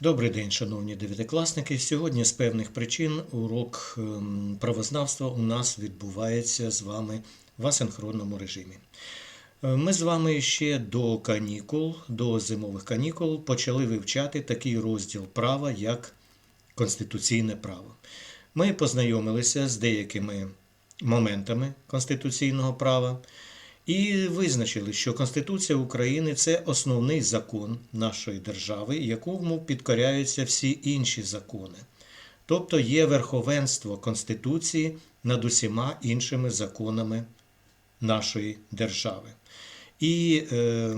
Добрий день, шановні дев'ятикласники. Сьогодні з певних причин урок ем, правознавства у нас відбувається з вами в асинхронному режимі. Е, Ми з вами ще до канікул, до зимових канікул почали вивчати такий розділ права, як конституційне право. Ми познайомилися з деякими моментами конституційного права і визначили, що Конституція України це основний закон нашої держави, якому підкоряються всі інші закони. Тобто є верховенство Конституції над усіма іншими законами нашої держави. І е,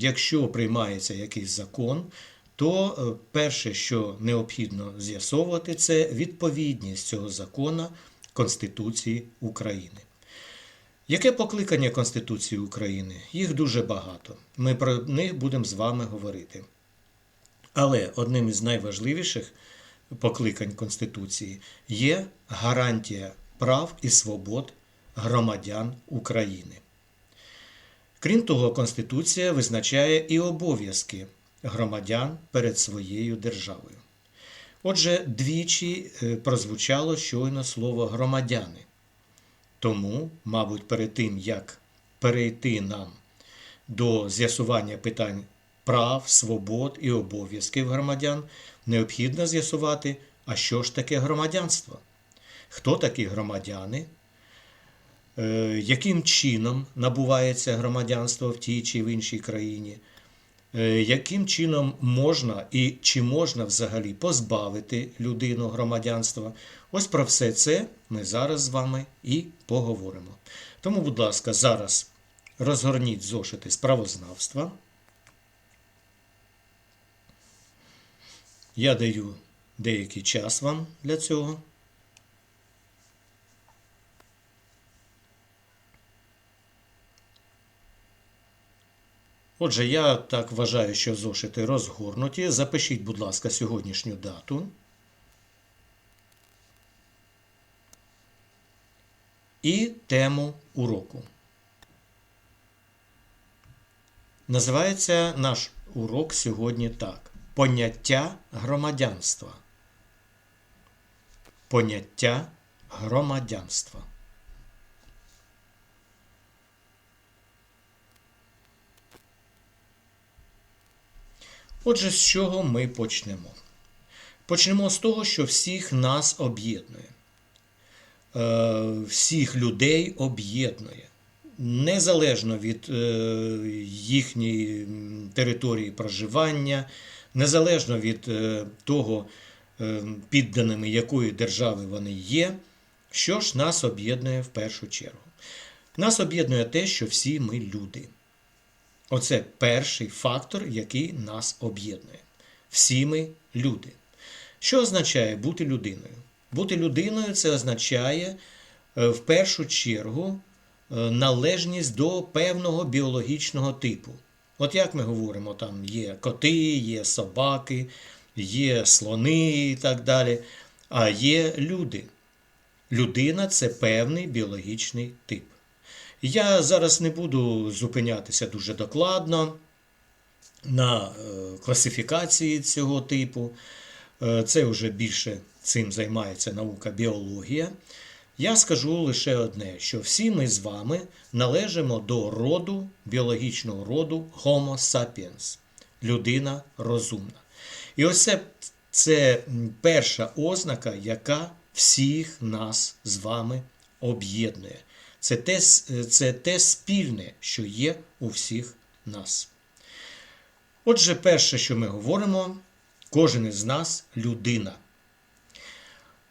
якщо приймається якийсь закон, то е, перше, що необхідно з'ясовувати, це відповідність цього закону Конституції України. Яке покликання Конституції України? Їх дуже багато. Ми про них будемо з вами говорити. Але одним із найважливіших покликань Конституції є гарантія прав і свобод громадян України. Крім того, Конституція визначає і обов'язки громадян перед своєю державою. Отже, двічі е, прозвучало щойно слово громадяни. Тому, мабуть, перед тим, як перейти нам до з'ясування питань прав, свобод і обов'язків громадян, необхідно з'ясувати, а що ж таке громадянство? Хто такі громадяни? Е, Яким чином набувається громадянство в тій чи в іншій країні? Е, Яким чином можна і чи можна взагалі позбавити людину громадянства? Ось про все це ми зараз з вами і поговоримо. Тому, будь ласка, зараз розгорніть зошити з правознавства. Я даю деякий час вам для цього. Отже, я так вважаю, що зошити розгорнуті. Запишіть, будь ласка, сьогоднішню дату. І тему уроку. Називається наш урок сьогодні так: Поняття громадянства. Поняття громадянства. Отже, з чого ми почнемо? Почнемо з того, що всіх нас об'єднує. Е, Всіх людей об'єднує. Незалежно від е, їхньої території проживання, незалежно від е, того, підданими якої держави вони є, що ж нас об'єднує в першу чергу? Нас об'єднує те, що всі ми люди. Оце перший фактор, який нас об'єднує. Всі ми люди. Що означає бути людиною? Бути людиною це означає е, в першу чергу е, належність до певного біологічного типу. От як ми говоримо, там є коти, є собаки, є слони і так далі. А є люди. Людина це певний біологічний тип. Я зараз не буду зупинятися дуже докладно на е, класифікації цього типу. Е, Це вже більше цим займається наука біологія. Я скажу лише одне: що всі ми з вами належимо до роду, біологічного роду Homo sapiens людина розумна. І ось це, це перша ознака, яка всіх нас з вами об'єднує. Це те, це те спільне, що є у всіх нас. Отже, перше, що ми говоримо, кожен із нас людина.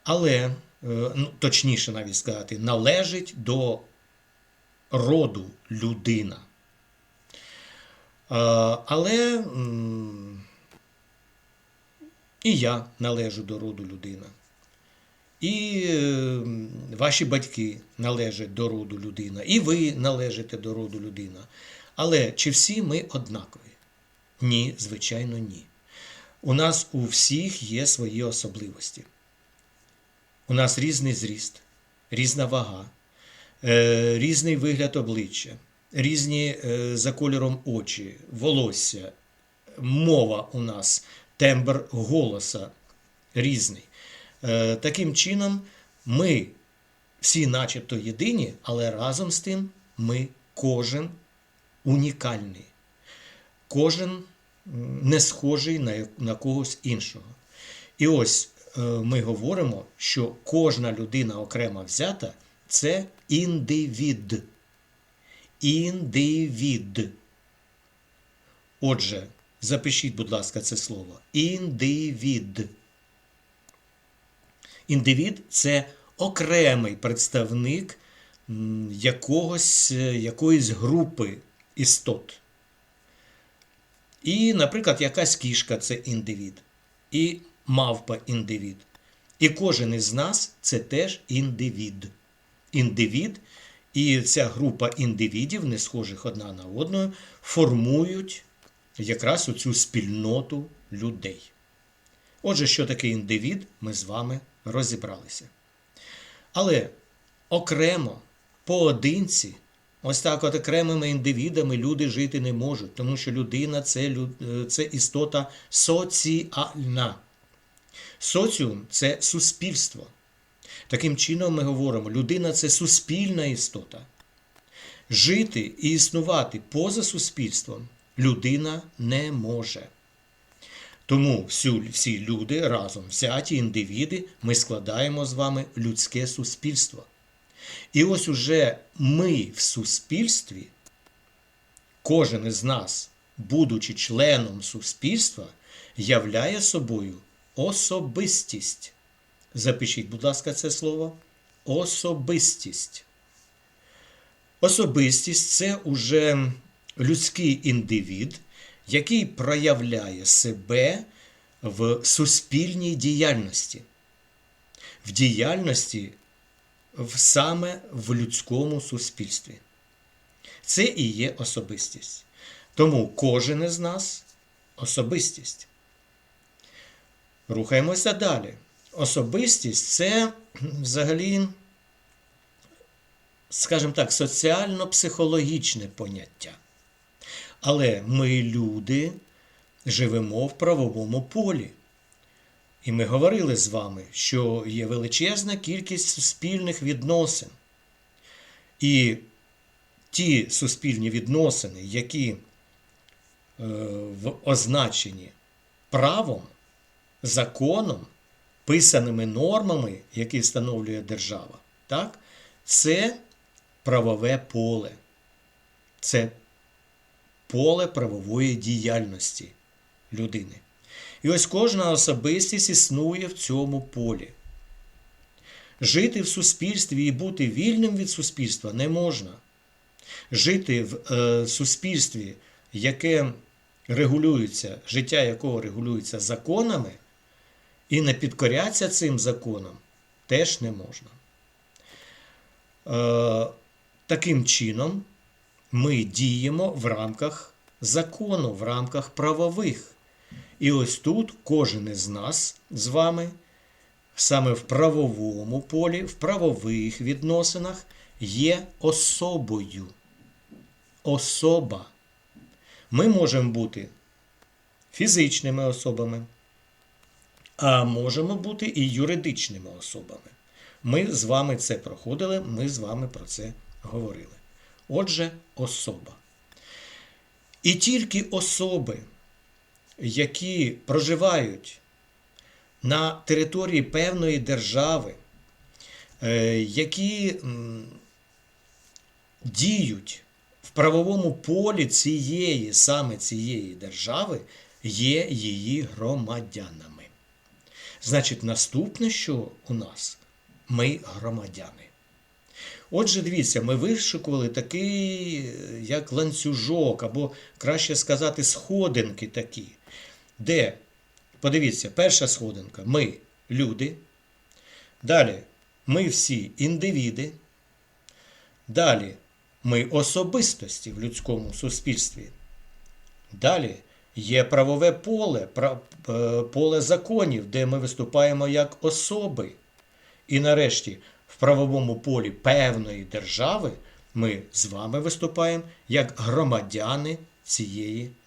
Але, е, ну, точніше навіть сказати, належить до роду людина. Е, Але і я належу до роду людина. І е, ваші батьки належать до роду людина, і ви належите до роду людина. Але чи всі ми однакові? Ні, звичайно, ні. У нас у всіх є свої особливості. У нас різний зріст, різна вага, е, різний вигляд обличчя, різні е, за кольором очі, волосся, мова у нас тембр голоса різний. Е, Таким чином, ми всі начебто єдині, але разом з тим ми кожен унікальний. Кожен не схожий на, на когось іншого. І ось е, ми говоримо, що кожна людина окремо взята це індивід. Індивід. Отже, запишіть, будь ласка, це слово. Індивід. Індивід це окремий представник якогось, е, якоїсь групи істот. І, наприклад, якась кішка це індивід, і мавпа індивід. І кожен із нас це теж індивід. Індивід, і ця група індивідів, не схожих одна на одну, формують якраз оцю спільноту людей. Отже, що таке індивід, ми з вами розібралися. Але окремо, поодинці, ось так от окремими індивідами люди жити не можуть, тому що людина це, е, це істота соціальна. Соціум це суспільство. Таким чином ми говоримо, людина це суспільна істота. Жити і існувати поза суспільством людина не може. Тому всю, всі люди разом взяті індивіди, ми складаємо з вами людське суспільство. І ось уже ми в суспільстві, кожен із нас, будучи членом суспільства, являє собою особистість. Запишіть, будь ласка, це слово. Особистість. Особистість це уже людський індивід, який проявляє себе в суспільній діяльності, в діяльності саме в людському суспільстві. Це і є особистість. Тому кожен із нас особистість. Рухаємося далі. Особистість це взагалі, скажімо так, соціально-психологічне поняття. Але ми, люди, живемо в правовому полі. І ми говорили з вами, що є величезна кількість суспільних відносин. І ті суспільні відносини, які е, в означені правом, законом, писаними нормами, які встановлює держава, так, це правове поле. Це поле правової діяльності людини. І ось кожна особистість існує в цьому полі. Жити в суспільстві і бути вільним від суспільства не можна. Жити в е, суспільстві, яке регулюється, життя якого регулюється законами, і не підкоряться цим законам, теж не можна. Е, таким чином, ми діємо в рамках закону, в рамках правових. І ось тут кожен із нас з вами, саме в правовому полі, в правових відносинах, є особою. Особа. Ми можемо бути фізичними особами, а можемо бути і юридичними особами. Ми з вами це проходили, ми з вами про це говорили. Отже, особа. І тільки особи, які проживають на території певної держави, е, які діють в правовому полі цієї, саме цієї держави, є її громадянами. Значить, наступне, що у нас, ми громадяни. Отже, дивіться, ми вишикували такий, е, як ланцюжок, або краще сказати, сходинки такі, де, подивіться, перша сходинка ми люди. Далі ми всі індивіди. Далі ми особистості в людському суспільстві. Далі є правове поле, е, поле законів, де ми виступаємо як особи. І нарешті в правовому полі певної держави ми з вами виступаємо як громадяни цієї держави.